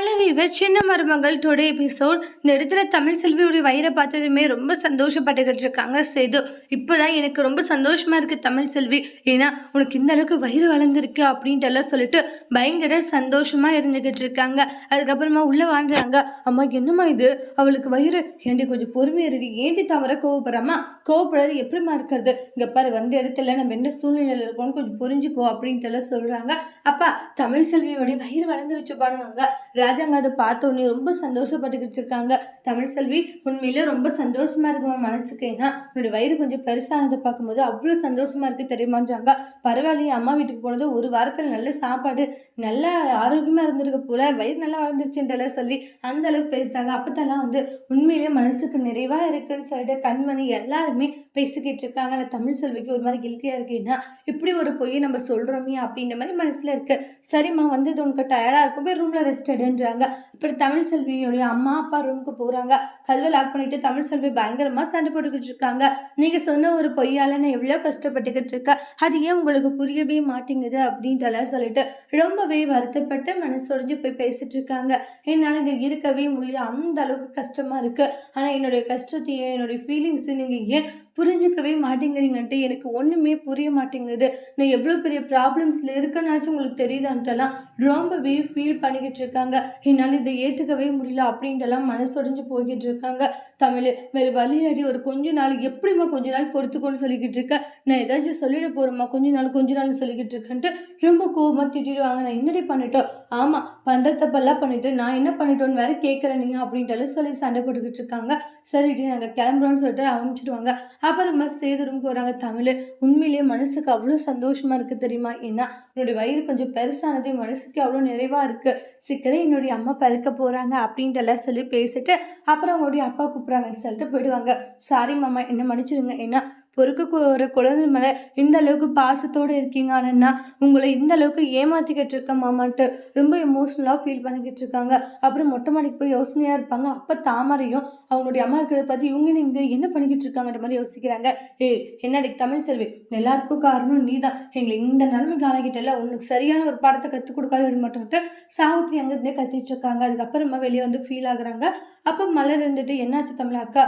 Hello viewer சின்ன மருமகள் today episode. இந்த இடத்துல தமிழ் செல்வியுடைய வயிறை பார்த்ததுமே ரொம்ப சந்தோஷப்பட்டுக்கிட்டு இருக்காங்க சேது. இப்போதான் எனக்கு ரொம்ப சந்தோஷமா இருக்குது தமிழ் செல்வி. ஏன்னா உனக்கு இந்த அளவுக்கு வயிறு வளர்ந்துருக்கு அப்படின்ட்டு எல்லாம் சொல்லிட்டு பயங்கர சந்தோஷமா இருந்துக்கிட்டு இருக்காங்க. அதுக்கப்புறமா உள்ளே வாழ்ந்துறாங்க. அம்மா என்னம்மா இது? அவளுக்கு வயிறு ஏண்டி கொஞ்சம் பொறுமையாக இருக்கு ஏண்டி தவிர கோவப்படுறாமா கோவப்படாது எப்படிமா இருக்கிறது? இங்கே பாரு வந்த இடத்துல நம்ம என்ன சூழ்நிலையில் இருக்கோம்னு கொஞ்சம் புரிஞ்சுக்கோ அப்படின்ட்டு எல்லாம் சொல்கிறாங்க அப்பா தமிழ் செல்வியோடைய வயிறு வளர்ந்துருச்சு பண்ணுவாங்க ராஜாங்க அதை பார்த்தோன்னே ரொம்ப சந்தோஷப்பட்டுக்கிட்டு இருக்காங்க. தமிழ் செல்வி உண்மையில ரொம்ப சந்தோஷமா இருக்குமா மனசுக்கு. ஏன்னா உன்னோட வயிறு கொஞ்சம் பெருசானதை பார்க்கும்போது அவ்வளோ சந்தோஷமா இருக்கு தெரியுமான்றாங்க. பரவாயில்லையே அம்மா வீட்டுக்கு போனது ஒரு வாரத்தில் நல்ல சாப்பாடு நல்ல ஆரோக்கியமா இருந்திருக்க போல வயிறு நல்லா வளர்ந்துருச்சுன்றலாம் சொல்லி அந்த அளவுக்கு பேசுறாங்க. அப்பத்தெல்லாம் வந்து உண்மையிலேயே மனசுக்கு நிறைவா இருக்குன்னு சொல்லிட்டு கண்மணி எல்லாருமே பேசிக்கிட்டு இருக்காங்க. ஆனால் தமிழ் செல்விக்கு ஒரு மாதிரி கில்ட்டியா இருக்குன்னா இப்படி ஒரு பொய்யை நம்ம சொல்றோமே அப்படின்ற மாதிரி மனசுல இருக்கு. சரிம்மா வந்து இது உனக்கு டயர்டா இருக்கும் போய் ரூம்ல ரெஸ்ட் எடுன்றாங்க இப்படி தமிழ் செல்வியோடைய அம்மா அப்பா ரூமுக்கு போறாங்க. கதவை லாக் பண்ணிட்டு தமிழ் செல்வி பயங்கரமா சண்டை போட்டுக்கிட்டு இருக்காங்க. நீங்க சொன்ன ஒரு பொய்யால நான் எவ்வளோ கஷ்டப்பட்டுக்கிட்டு இருக்கேன். அது ஏன் உங்களுக்கு புரியவே மாட்டேங்குது அப்படின்ட்டுலாம் சொல்லிட்டு ரொம்பவே வருத்தப்பட்டு மனசொடைஞ்சு போய் பேசிட்டு இருக்காங்க. என்னால் இங்கே இருக்கவே முடியல. அந்த அளவுக்கு கஷ்டமா இருக்கு. ஆனால் என்னுடைய கஷ்டத்தையும் என்னுடைய ஃபீலிங்ஸையும் நீங்கள் ஏன் புரிஞ்சுக்கவே மாட்டேங்கிறீங்கன்ட்டு எனக்கு ஒன்றுமே புரிய மாட்டேங்குது. நான் எவ்வளோ பெரிய ப்ராப்ளம்ஸில் இருக்கனாச்சும் உங்களுக்கு தெரியுதான்ட்டெல்லாம் ரொம்பவே ஃபீல் பண்ணிக்கிட்டு இருக்காங்க. என்னால் இதை ஏற்றுக்கவே முடியல அப்படின்ட்டுலாம் மனசொடைஞ்சு போய்கிட்டு இருக்காங்க. தமிழ் வேறு வழியாடி ஒரு கொஞ்ச நாள் எப்படிம்மா கொஞ்ச நாள் பொறுத்துக்கோன்னு சொல்லிக்கிட்டு இருக்கேன் நான் ஏதாச்சும் சொல்லிட போகிறேம்மா கொஞ்ச நாள் கொஞ்ச நாள் சொல்லிக்கிட்டு இருக்கேன்ட்டு ரொம்ப கோபமாக திட்டிடுவாங்க. நான் என்னடி பண்ணிட்டோம்? ஆமாம் பண்ணுற தப்பெல்லாம் பண்ணிவிட்டு நான் என்ன பண்ணிட்டோன்னு வேற கேட்குறேன் நீங்கள் அப்படின்ட்டு சொல்லி சண்டை போட்டுக்கிட்டு இருக்காங்க. சரிடி நாங்கள் கிளம்புறோன்னு சொல்லிட்டு அமைச்சிடுவாங்க. அப்புறமா சேதுரும்க்கு போகிறாங்க தமிழ் உண்மையிலேயே மனசுக்கு அவ்வளோ சந்தோஷமாக இருக்குது தெரியுமா? ஏன்னா என்னுடைய வயிறு கொஞ்சம் பெருசானது மனசுக்கு அவ்வளோ நிறைவாக இருக்குது சீக்கிரம் என்னுடைய அம்மா பிறக்க போகிறாங்க அப்படின்ட்டெல்லாம் சொல்லி பேசிட்டு அப்புறம் அவங்களுடைய அப்பா கூப்பிட்றாங்கன்னு சொல்லிட்டு போயிடுவாங்க. சாரி மாமா என்ன மன்னிச்சிடுங்க. ஏன்னா பொறுக்க ஒரு குழந்தை மேலே இந்த அளவுக்கு பாசத்தோடு இருக்கீங்க ஆனால் உங்களை இந்த அளவுக்கு ஏமாற்றிக்கிட்டு இருக்க மாமான்ட்டு ரொம்ப எமோஷ்னலாக ஃபீல் பண்ணிக்கிட்டு இருக்காங்க. அப்புறம் மொட்டை மாடிக்கு போய் யோசனையாக இருப்பாங்க. அப்போ தாமரையும் அவங்களுடைய அம்மா இருக்கிறத பற்றி இவங்க நீங்கள் என்ன பண்ணிக்கிட்டு இருக்காங்கன்ற மாதிரி யோசிக்கிறாங்க. ஏய் என்னடி தமிழ் செல்வி எல்லாத்துக்கும் காரணம் நீ தான் எங்களை இந்த நிலைமைக்கு ஆளாகிட்டல உனக்கு சரியான ஒரு பாடத்தை கற்றுக் கொடுக்காத விட சாவித்ரி அங்கேருந்தே கத்திட்டு இருக்காங்க. அதுக்கப்புறமா வெளியே வந்து ஃபீல் ஆகுறாங்க. அப்போ மலர் இருந்துட்டு என்னாச்சு தமிழ் அக்கா?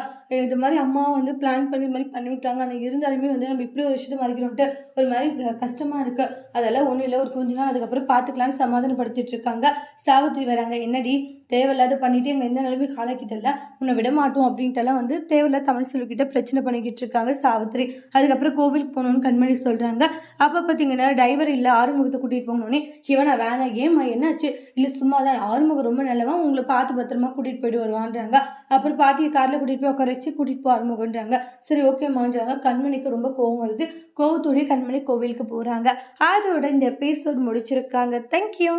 இது மாதிரி அம்மா வந்து பிளான் பண்ணி இது மாதிரி பண்ணிவிட்டாங்க ஆனால் இருந்தாலுமே வந்து நம்ம இப்படி ஒரு விஷயத்தை மறைக்கிறோன்ட்டு ஒரு மாதிரி கஷ்டமாக இருக்குது அதெல்லாம் ஒன்றும் இல்லை. ஒரு கொஞ்ச நாள் அதுக்கப்புறம் பார்த்துக்கலான்னு சமாதானப்படுத்திட்டு இருக்காங்க. சாவித்திரி வராங்க. என்னடி? தேவையில்லாத பண்ணிட்டு எங்கள் எந்த நிலைமைக்கு காலாக்கிட்டல உன்னை விட மாட்டோம் அப்படின்ட்டுலாம் வந்து தேவையில்லாத தமிழ் செல்விக்கிட்ட பிரச்சனை பண்ணிக்கிட்டு இருக்காங்க சாவித்திரி. அதுக்கப்புறம் கோவிலுக்கு போகணும்னு கண்மணி சொல்கிறாங்க அப்போ பார்த்தீங்கன்னா டிரைவர் இல்லை ஆறுமுகத்தை கூட்டிகிட்டு போகணுன்னே இவனை வேணாம். ஏம்மா? என்னாச்சு? இல்லை சும்மா தான் ஆறுமுகம் ரொம்ப நல்லவன். உங்களை பார்த்து பத்திரமா கூட்டிகிட்டு போயிட்டு வருவான்றாங்க அப்புறம் பாட்டியை காரில் கூட்டிகிட்டு போய் உட்கார வச்சு கூட்டிகிட்டு போ ஆறுமுகன்றாங்க சரி ஓகேமான்றாங்க கண்மணிக்கு ரொம்ப கோவம் வருது. கோவத்தோடய கண்மணி கோவிலுக்கு போகிறாங்க அதோட இந்த எபிசோட் முடிச்சிருக்காங்க. தேங்க்யூ